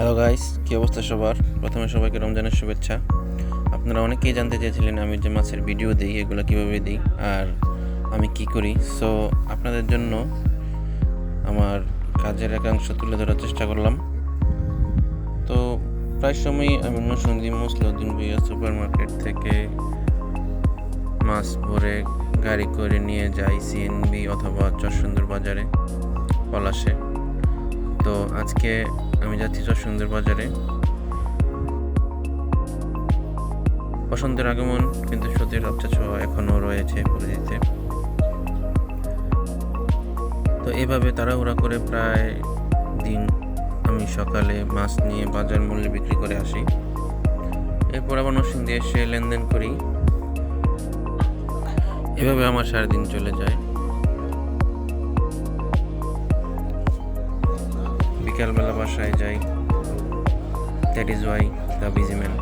Hello guys কী অবস্থা সবার? প্রথমে সবাইকে রমজানের শুভেচ্ছা। আপনারা অনেকেই জানতে চেয়েছিলেন আমি যে মাছের ভিডিও দিই, এগুলো কীভাবে দিই আর আমি কি করি। সো আপনাদের জন্য আমার কাজের একাংশ তুলে ধরার চেষ্টা করলাম। তো, প্রায় সময়ই আমি নসন্দি মসলুদ্দিন ভুইয়া সুপার মার্কেট থেকে মাছ ভরে গাড়ি করে নিয়ে যাই সিএনবি অথবা চরসুন্দর বাজারে, পলাশে। তো আজকে আমি যাচ্ছি চরসুন্দর বাজারে। বসন্তের আগমন, কিন্তু সত্যির রপ্তা ছোঁয়া এখনও রয়েছে পরিধিতে তো এভাবে তাড়াহুড়া করে প্রায় দিন আমি সকালে মাছ নিয়ে বাজার মূল্যে বিক্রি করে আসি। এরপর আবার নরসিংদী এসে লেনদেন করি। এভাবে আমার সারাদিন চলে যায়। বিকালবেলা বাসায় যাই। That is why the busy man